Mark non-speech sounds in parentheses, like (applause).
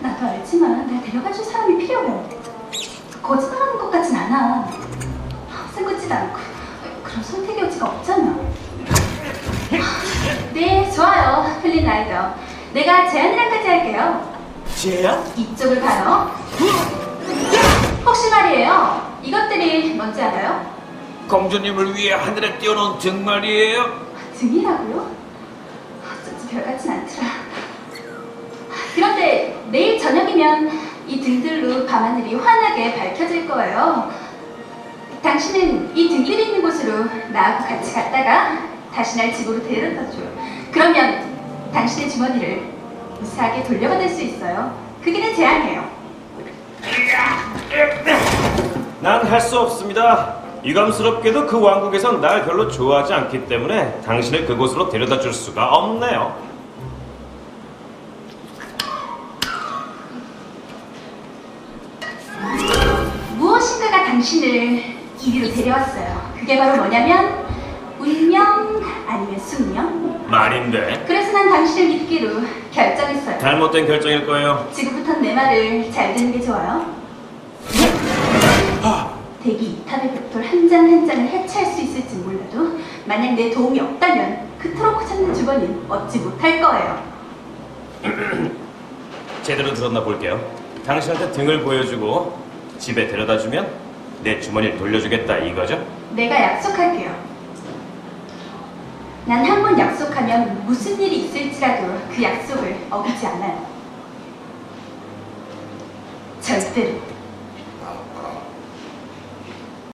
나도 알지만 날 데려가줄 사람이 필요해. 거짓말하는 것 같진 않아. 학생 같지도 않고 그런 선택의 여지가 없잖아. 네, 좋아요, 플린 라이더. 내가 가지 할게요. 쟤야? 이쪽을 봐요. 이것들이 뭔지 알아요? 공주님을 위해 하늘에 띄워놓은 등 말이에요. 등이라고요? 어쩐지 별같진 않더라. 그런데 내일 저녁이면 이 등들로 밤하늘이 환하게 밝혀질 거예요. 당신은 이 등들이 있는 곳으로 나하고 같이 갔다가 다시 날 집으로 데려다줘요. 그러면 당신의 주머니를 무사하게 돌려받을 수 있어요. 그게 내 제안이에요. 난 할 수 없습니다. 유감스럽게도 그 왕국에선 날 별로 좋아하지 않기 때문에 당신을 그곳으로 데려다 줄 수가 없네요. 무엇인가가 당신을 이리로 데려왔어요. 그게 바로 뭐냐면 운명 아니면 숙명. 말인데 그래서 난 당신을 믿기로 결정했어요. 잘못된 결정일 거예요. 지금부턴 내 말을 잘 듣는 게 좋아요. 대기 이탑의 벽돌 한 장 한 장을 해체할 수 있을지 몰라도 만약 내 도움이 없다면 그 트렁크 찾는 주번인 얻지 못할 거예요. (clears throat) 제대로 들었나 볼게요. 당신한테 등을 보여주고 집에 데려다 주면 내 주머니를 돌려주겠다 이거죠? 내가 약속할게요. 난 한 번 약속하면 무슨 일이 있을지라도 그 약속을 어기지 않아요. 절대로.